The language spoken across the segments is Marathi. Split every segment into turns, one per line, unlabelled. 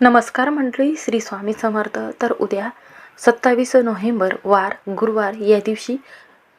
नमस्कार मंडळी श्री स्वामी समर्थ. तर उद्या सत्तावीस नोव्हेंबर वार गुरुवार या दिवशी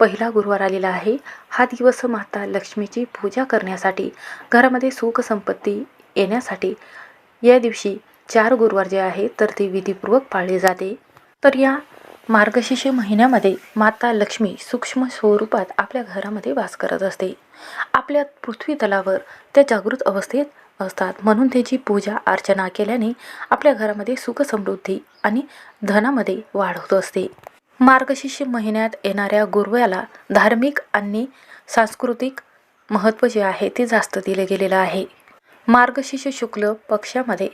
पहिला गुरुवार आलेला आहे. हा दिवस माता लक्ष्मीची पूजा करण्यासाठी घरामध्ये सुख संपत्ती येण्यासाठी. या दिवशी चार गुरुवार जे आहे तर ते विधीपूर्वक पाळले जाते. तर या मार्गशीर्ष महिन्यामध्ये माता लक्ष्मी सूक्ष्म स्वरूपात आपल्या घरामध्ये वास करत असते. आपल्या पृथ्वी तलावर त्या जागृत अवस्थेत असतात. म्हणून त्याची पूजा अर्चना केल्याने आपल्या घरामध्ये सुख समृद्धी आणि धनामध्ये वाढ होत असते. मार्गशीर्ष महिन्यात येणाऱ्या गुरुव्याला धार्मिक आणि सांस्कृतिक महत्त्व जे आहे ते जास्त दिले गेलेलं आहे. मार्गशीर्ष शुक्ल पक्षामध्ये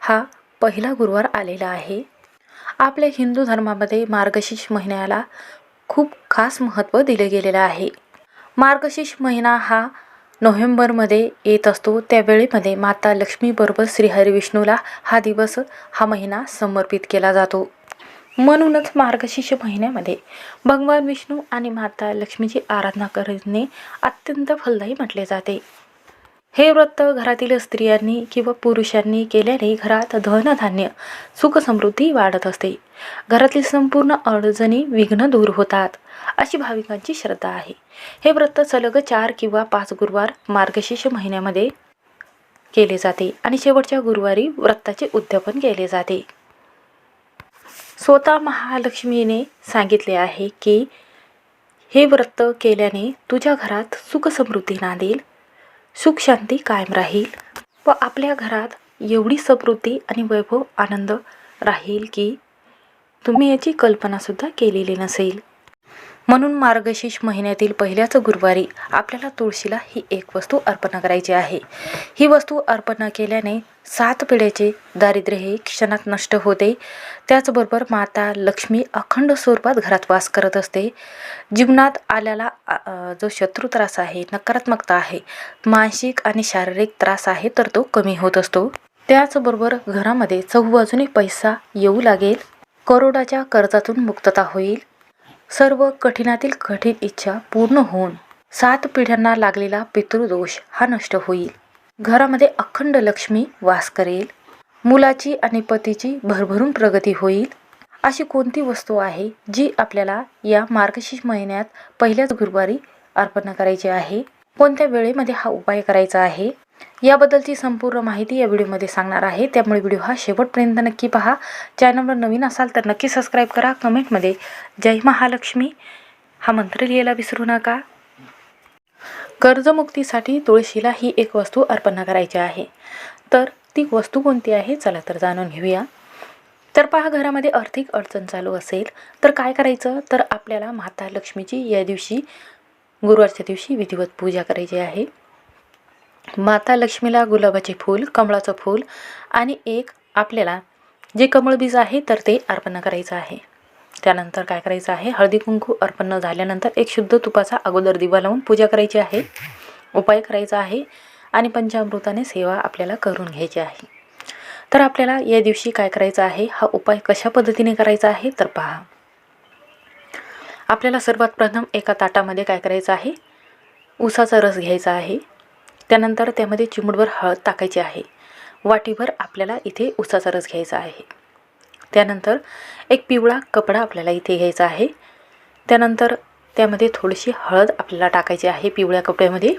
हा पहिला गुरुवार आलेला आहे. आपल्या हिंदू धर्मामध्ये मार्गशीर्ष महिन्याला खूप खास महत्त्व दिले गेलेलं आहे. मार्गशीर्ष महिना हा नोव्हेंबरमध्ये येत असतो. त्या वेळेमध्ये माता लक्ष्मीबरोबर श्रीहरी विष्णूला हा दिवस हा महिना समर्पित केला जातो. म्हणूनच मार्गशीर्ष महिन्यामध्ये भगवान विष्णू आणि माता लक्ष्मीची आराधना करणे अत्यंत फलदायी म्हटले जाते. हे व्रत घरातील स्त्रियांनी किंवा पुरुषांनी केल्याने घरात धनधान्य सुखसमृद्धी वाढत असते. घरातील संपूर्ण अडचणी विघ्न दूर होतात. अशी भाविकांची श्रद्धा आहे. हे व्रत सलग चार किंवा पाच गुरुवार मार्गशीर्ष महिन्यामध्ये केले जाते आणि शेवटच्या गुरुवारी व्रताचे उद्यापन केले जाते. स्वतः महालक्ष्मीने सांगितले आहे की हे व्रत केल्याने तुझ्या घरात सुखसमृद्धी नांदेल सुख शांती कायम राहील व आपल्या घरात एवढी समृद्धी आणि वैभव आनंद राहील की तुम्ही याची कल्पनासुद्धा केलेली नसेल. म्हणून मार्गशीर्ष महिन्यातील पहिल्याच गुरुवारी आपल्याला तुळशीला ही एक वस्तू अर्पण करायची आहे. ही वस्तू अर्पण केल्याने सात पिढ्याचे दारिद्र्य हे क्षणात नष्ट होते. त्याचबरोबर माता लक्ष्मी अखंड स्वरूपात घरात वास करत असते. जीवनात आल्याला जो शत्रू त्रास आहे नकारात्मकता आहे मानसिक आणि शारीरिक त्रास आहे तर तो कमी होत असतो. त्याचबरोबर घरामध्ये चहूबाजूने पैसा येऊ लागेल. करोडाच्या कर्जातून मुक्तता होईल. सर्व कठीणातील कठीण इच्छा पूर्ण होऊन सात पिढ्यांना लागलेला पितृदोष हा नष्ट होईल. घरामध्ये अखंड लक्ष्मी वास करेल. मुलाची आणि पतीची भरभरून प्रगती होईल. अशी कोणती वस्तू आहे जी आपल्याला या मार्गशीर्ष महिन्यात पहिल्याच गुरुवारी अर्पण करायची आहे? कोणत्या वेळेमध्ये हा उपाय करायचा आहे? याबद्दलची संपूर्ण माहिती या व्हिडिओमध्ये सांगणार आहे. त्यामुळे व्हिडिओ हा शेवटपर्यंत नक्की पहा. चॅनलवर नवीन असाल तर नक्की सबस्क्राईब करा. कमेंटमध्ये जय महालक्ष्मी. हा मंत्र लिहायला विसरू नका. कर्जमुक्तीसाठी तुळशीला ही एक वस्तू अर्पण करायची आहे. तर ती वस्तू कोणती आहे? चला तर जाणून घेऊया. तर पहा घरामध्ये आर्थिक अडचण चालू असेल तर काय करायचं? तर आपल्याला माता लक्ष्मीची या दिवशी गुरुवारच्या दिवशी विधिवत पूजा करायची आहे. माता लक्ष्मीला गुलाबाचे फूल कमळाचं फूल आणि एक आपल्याला जे कमळ बीज आहे तर ते अर्पण करायचं आहे. त्यानंतर काय करायचं आहे? हळदी कुंकू अर्पण झाल्यानंतर एक शुद्ध तुपाचा अगोदर दिवा लावून पूजा करायची आहे. उपाय करायचा आहे आणि पंचामृताने सेवा आपल्याला करून घ्यायची आहे. तर आपल्याला या दिवशी काय करायचं आहे? हा उपाय कशा पद्धतीने करायचा आहे? तर पहा. आपल्याला सर्वात प्रथम एका ताटामध्ये काय करायचं आहे? ऊसाचा रस घ्यायचा आहे. त्यानंतर त्यामध्ये चिमूटभर हळद टाकायची आहे. वाटीभर आपल्याला इथे उसाचा रस घ्यायचा आहे. त्यानंतर एक पिवळा कपडा आपल्याला इथे घ्यायचा आहे. त्यानंतर त्यामध्ये थोडीशी हळद आपल्याला टाकायची आहे पिवळ्या कपड्यामध्ये.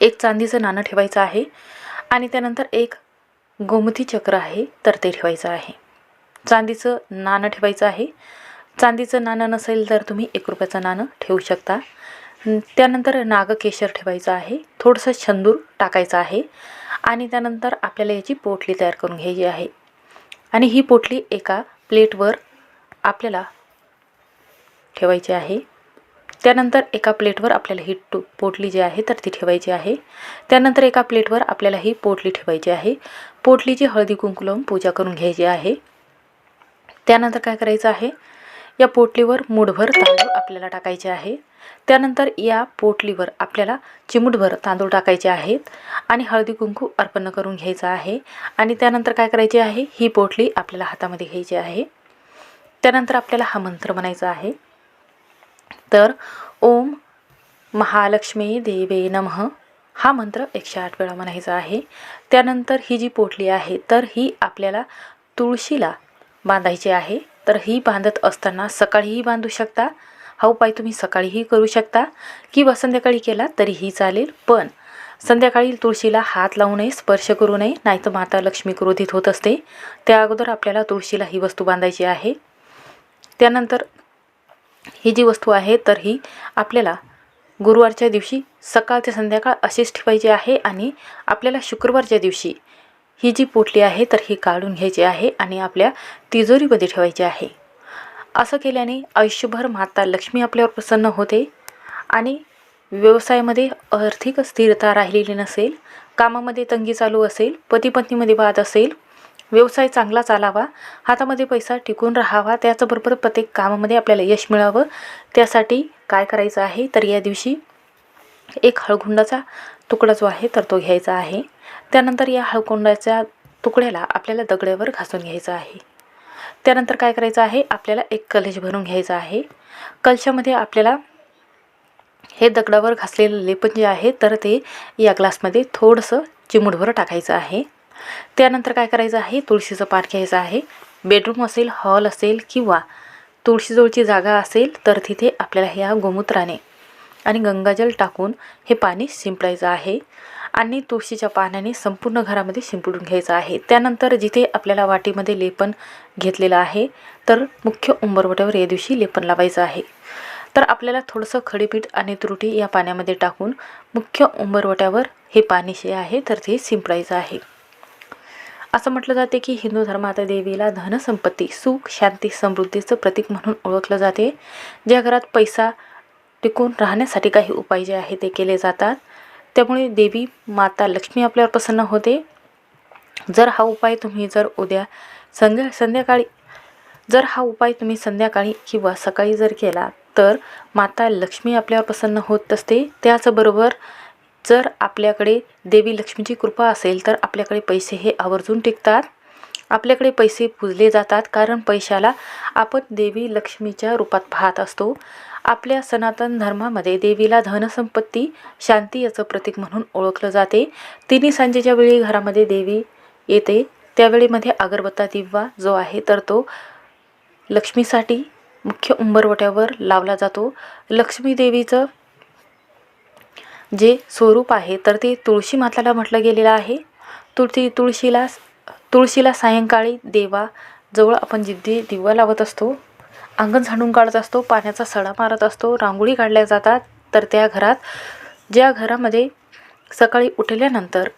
एक चांदीचं नाणं ठेवायचं आहे आणि त्यानंतर एक गोमती चक्र आहे तर ते ठेवायचं आहे. चांदीचं नाणं ठेवायचं आहे. चांदीचं नाणं नसेल तर तुम्ही एक रुपयाचं नाणं ठेवू शकता. त्यानंतर नागकेशर ठेवायचं आहे थोडंसं छंदूर टाकायचं आहे आणि त्यानंतर आपल्याला याची पोटली तयार करून घ्यायची आहे. आणि ही पोटली एका प्लेटवर आपल्याला ठेवायची आहे. त्यानंतर एका प्लेटवर आपल्याला ही टू पोटली जी आहे तर ती ठेवायची आहे. त्यानंतर एका प्लेटवर आपल्याला ही पोटली ठेवायची आहे. पोटलीची हळदी कुंकू लावून पूजा करून घ्यायची आहे. त्यानंतर काय करायचं आहे? या पोटलीवर मुठभर तांदूळ आपल्याला टाकायचे आहे. त्यानंतर या पोटलीवर आपल्याला चिमूटभर तांदूळ टाकायचे आहेत आणि हळदी कुंकू अर्पण करून घ्यायचं आहे. आणि त्यानंतर काय करायचे आहे? ही पोटली आपल्याला हातामध्ये घ्यायची आहे. त्यानंतर आपल्याला हा मंत्र म्हणायचा आहे. तर ओम महालक्ष्मी देवे नमः. हा मंत्र एकशे आठ वेळा म्हणायचा आहे. त्यानंतर ही जी पोटली आहे तर ही आपल्याला तुळशीला बांधायची आहे. तर ही बांधत असताना सकाळीही बांधू शकता. हा उपाय तुम्ही सकाळीही करू शकता. किंवा संध्याकाळी केला तरीही चालेल. पण संध्याकाळी तुळशीला हात लावू नये स्पर्श करू नये नाहीतर माता लक्ष्मी क्रोधित होत असते. त्या अगोदर आपल्याला तुळशीला ही वस्तू बांधायची आहे. त्यानंतर ही जी वस्तू आहे तर ही आपल्याला गुरुवारच्या दिवशी सकाळ ते संध्याकाळ अशीच ठेवायची आहे आणि आपल्याला शुक्रवारच्या दिवशी ही जी पोटली आहे तर ही काढून घ्यायची आहे आणि आपल्या तिजोरीमध्ये ठेवायची आहे. असं केल्याने आयुष्यभर माता लक्ष्मी आपल्यावर प्रसन्न होते आणि व्यवसायामध्ये आर्थिक स्थिरता राहिलेली नसेल कामामध्ये तंगी चालू असेल पती पत्नीमध्ये वाद असेल व्यवसाय चांगला चालावा हातामध्ये पैसा टिकून राहावा त्याचबरोबर प्रत्येक कामामध्ये आपल्याला यश मिळावं त्यासाठी काय करायचं आहे? तर या दिवशी एक हळगुंडाचा तुकडा जो आहे तर तो घ्यायचा आहे. त्यानंतर या हळकुंडाच्या तुकड्याला आपल्याला दगड्यावर घासून घ्यायचं आहे. त्यानंतर काय करायचं आहे? आपल्याला एक कलश भरून घ्यायचा आहे. कलशामध्ये आपल्याला हे दगडावर घासलेलं लेपन जे आहे तर ते या ग्लासमध्ये थोडंसं चिमूटभर टाकायचं आहे. त्यानंतर काय करायचं आहे? तुळशीचं पान घ्यायचं आहे. बेडरूम असेल हॉल असेल किंवा तुळशीजवळची जागा असेल तर तिथे आपल्याला ह्या गोमूत्राने आणि गंगाजल टाकून हे पाणी शिंपडायचं आहे. आणि तुळशीच्या पाण्याने संपूर्ण घरामध्ये शिंपडून घ्यायचं आहे. त्यानंतर जिथे आपल्याला वाटीमध्ये लेपन घेतलेलं आहे तर मुख्य उंबरवट्यावर या दिवशी लेपन लावायचं आहे. तर आपल्याला थोडंसं खडीपीठ आणि त्रुटी या पाण्यामध्ये टाकून मुख्य उंबरवट्यावर हे पाणी जे आहे तर ते शिंपडायचं आहे. असं म्हटलं जाते की हिंदू धर्मात देवीला धनसंपत्ती सुख शांती समृद्धीचं प्रतीक म्हणून ओळखलं जाते. ज्या घरात पैसा टिकून राहण्यासाठी काही उपाय जे आहे ते केले जातात. त्यामुळे देवी माता लक्ष्मी आपल्यावर प्रसन्न होते. जर हा उपाय तुम्ही जर उद्या संध्या संध्याकाळी जर हा उपाय तुम्ही संध्याकाळी किंवा सकाळी जर केला तर माता लक्ष्मी आपल्यावर प्रसन्न होत असते. त्याचबरोबर जर आपल्याकडे देवी लक्ष्मीची कृपा असेल तर आपल्याकडे पैसे हे आवर्जून टिकतात. आपल्याकडे पैसे पुजले जातात कारण पैशाला आपण देवी लक्ष्मीच्या रूपात पाहत असतो. आपल्या सनातन धर्मामध्ये देवीला धनसंपत्ती शांती याचं प्रतीक म्हणून ओळखलं जाते. तिन्ही सांजेच्या वेळी घरामध्ये देवी येते. त्यावेळीमध्ये अगरबत्ता दिवा जो आहे तर तो लक्ष्मीसाठी मुख्य उंबरवट्यावर लावला जातो. लक्ष्मी देवीचं जे स्वरूप आहे तर ते तुळशी माताला म्हटलं गेलेलं आहे. तुळशी तुळशीला तुळशीला सायंकाळी देवा जवळ आपण जिद्दी दिवा लावत असतो. अंगण झाडून काढत असतो पाण्याचा सडा मारत असतो रांगोळी काढल्या जातात. तर त्या घरात ज्या घरामध्ये सकाळी उठल्यानंतर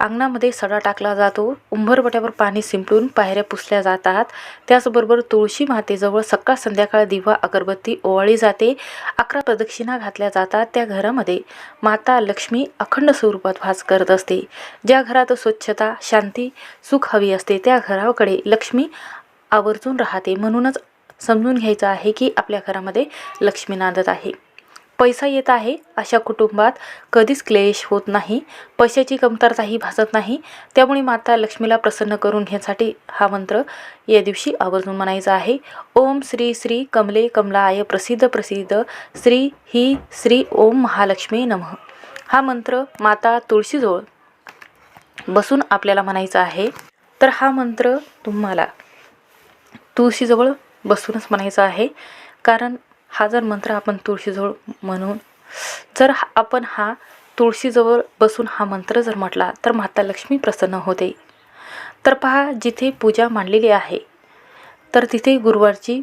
अंगणामध्ये सडा टाकला जातो उंबरवट्यावर पाणी शिंपडून पायऱ्या पुसल्या जातात. त्याचबरोबर तुळशी मातेजवळ सकाळ संध्याकाळ दिवा अगरबत्ती ओवाळी जाते. अकरा प्रदक्षिणा घातल्या जातात. त्या घरामध्ये माता लक्ष्मी अखंड स्वरूपात भास करत असते. ज्या घरात स्वच्छता शांती सुख हवी असते त्या घराकडे लक्ष्मी आवर्जून राहते. म्हणूनच समजून घ्यायचं आहे की आपल्या घरामध्ये लक्ष्मी नांदत आहे. पैसा येत आहे अशा कुटुंबात कधीच क्लेश होत नाही पैशाची कमतरताही भासत नाही त्यामुळे माता लक्ष्मीला प्रसन्न करून घेण्यासाठी हा मंत्र या दिवशी आवर्जून म्हणायचा आहे. ओम श्री श्री कमले कमलाय प्रसिद्ध प्रसिद्ध श्री ही श्री ओम महालक्ष्मी नमः. हा मंत्र माता तुळशीजवळ बसून आपल्याला म्हणायचा आहे. तर हा मंत्र तुम्हाला तुळशीजवळ बसूनच म्हणायचं आहे. कारण हा जर मंत्र आपण तुळशीजवळ म्हणून जर आपण हा तुळशीजवळ बसून हा मंत्र जर म्हटला तर माता लक्ष्मी प्रसन्न होते. तर पहा जिथे पूजा मांडलेली आहे तर तिथे गुरुवारची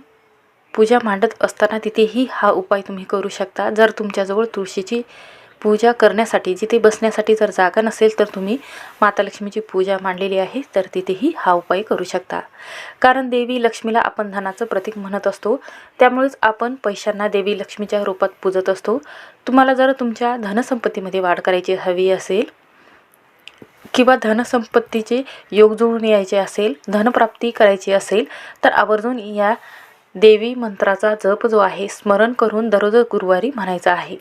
पूजा मांडत असताना तिथेही हा उपाय तुम्ही करू शकता. जर तुमच्याजवळ तुळशीची पूजा करण्यासाठी जिथे बसण्यासाठी जर जागा नसेल तर तुम्ही माता लक्ष्मीची पूजा मांडलेली आहे तर तिथेही हा उपाय करू शकता. कारण देवी लक्ष्मीला आपण धनाचं प्रतीक म्हणत असतो त्यामुळेच आपण पैशांना देवी लक्ष्मीच्या रूपात पूजत असतो. तुम्हाला जर तुमच्या धनसंपत्तीमध्ये वाढ करायची हवी असेल किंवा धनसंपत्तीचे योग जुळून यायचे असेल धनप्राप्ती करायची असेल तर आवर्जून या देवी मंत्राचा जप जो आहे स्मरण करून दररोज गुरुवारी म्हणायचा आहे.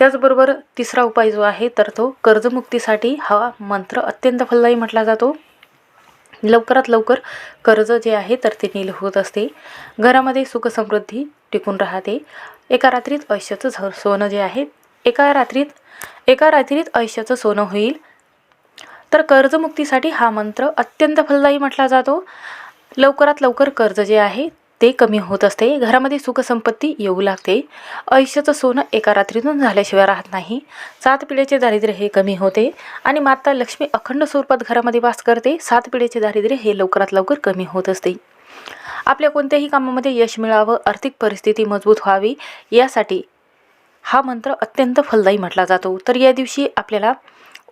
त्याचबरोबर तिसरा उपाय जो आहे तर तो कर्जमुक्तीसाठी हा मंत्र अत्यंत फलदायी म्हटला जातो. लवकरात लवकर कर्ज जे आहे तर ते नील होत असते. घरामध्ये सुखसमृद्धी टिकून राहते. एका रात्रीत ऐश्याचं झ सोनं जे आहे एका रात्रीत एका रात्रीत ऐश्याचं सोनं होईल. तर कर्जमुक्तीसाठी हा मंत्र अत्यंत फलदायी म्हटला जातो. लवकरात लवकर कर्ज जे आहे ते कमी होत असते. घरामध्ये सुखसंपत्ती येऊ लागते. आयुष्याचं सोनं एका रात्रीतून झाल्याशिवाय राहत नाही. सात पिढ्याचे दारिद्र्य हे कमी होते आणि माता लक्ष्मी अखंड स्वरूपात घरामध्ये वास करते. सात पिढ्याचे दारिद्र्य हे लवकरात लवकर कमी होत असते. आपल्या कोणत्याही कामामध्ये यश मिळावं आर्थिक परिस्थिती मजबूत व्हावी यासाठी हा मंत्र अत्यंत फलदायी म्हटला जातो. तर या दिवशी आपल्याला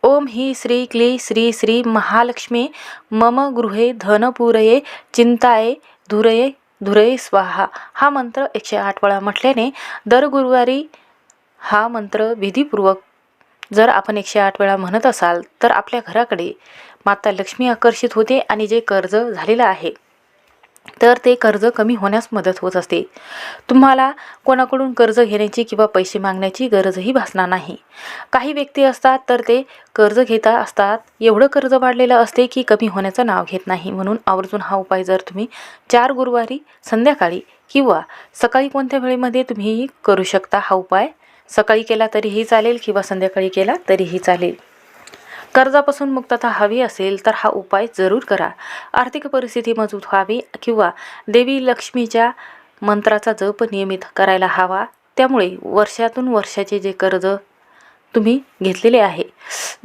ओम ही श्री क्ली श्री श्री महालक्ष्मी मम गृहे धनपुरये चिंताये धुरये धुरये स्वाहा. हा मंत्र एकशे आठ वेळा म्हटल्याने दर गुरुवारी हा मंत्र विधीपूर्वक जर आपण एकशे आठ वेळा म्हणत असाल तर आपल्या घराकडे माता लक्ष्मी आकर्षित होते आणि जे कर्ज झालेलं आहे तर ते कर्ज कमी होण्यास मदत होत असते. तुम्हाला कोणाकडून कर्ज घेण्याची किंवा पैसे मागण्याची गरजही भासणार नाही. काही व्यक्ती असतात तर ते कर्ज घेता असतात. एवढं कर्ज वाढलेलं असते की कमी होण्याचं नाव घेत नाही. म्हणून आवर्जून हा उपाय जर तुम्ही चार गुरुवारी संध्याकाळी किंवा सकाळी कोणत्या वेळेमध्ये तुम्ही करू शकता हा उपाय? सकाळी केला तरीही चालेल किंवा संध्याकाळी केला तरीही चालेल. कर्जापासून मुक्तता हवी असेल तर हा उपाय जरूर करा. आर्थिक परिस्थिती मजबूत व्हावी किंवा देवी लक्ष्मीच्या मंत्राचा जप नियमित करायला हवा. त्यामुळे वर्षातून वर्षाचे जे कर्ज तुम्ही घेतलेले आहे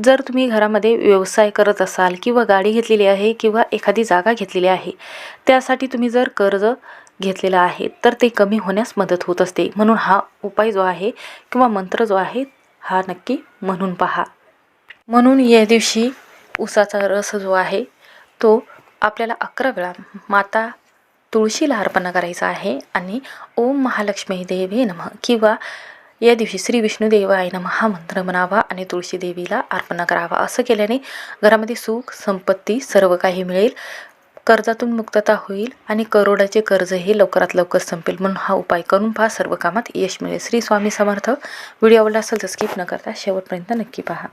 जर तुम्ही घरामध्ये व्यवसाय करत असाल किंवा गाडी घेतलेली आहे किंवा एखादी जागा घेतलेली आहे त्यासाठी तुम्ही जर कर्ज घेतलेलं आहे तर ते कमी होण्यास मदत होत असते. म्हणून हा उपाय जो आहे किंवा मंत्र जो आहे हा नक्की म्हणून पहा. म्हणून या दिवशी उसाचा रस जो आहे तो आपल्याला अकरा वेळा माता तुळशीला अर्पण करायचा आहे आणि ओम महालक्ष्मी देवी नम किंवा या दिवशी श्री विष्णुदेवाय नम हा मंत्र म्हणावा आणि तुळशी देवीला अर्पण करावा. असं केल्याने घरामध्ये सुख संपत्ती सर्व काही मिळेल. कर्जातून मुक्तता होईल आणि करोडाचे कर्ज हे लवकरात लवकर संपेल. म्हणून हा उपाय करून पहा. सर्व कामात यश मिळेल. श्री स्वामी समर्थ. व्हिडिओ आवडला असेल तर स्किप न करता शेवटपर्यंत नक्की पहा.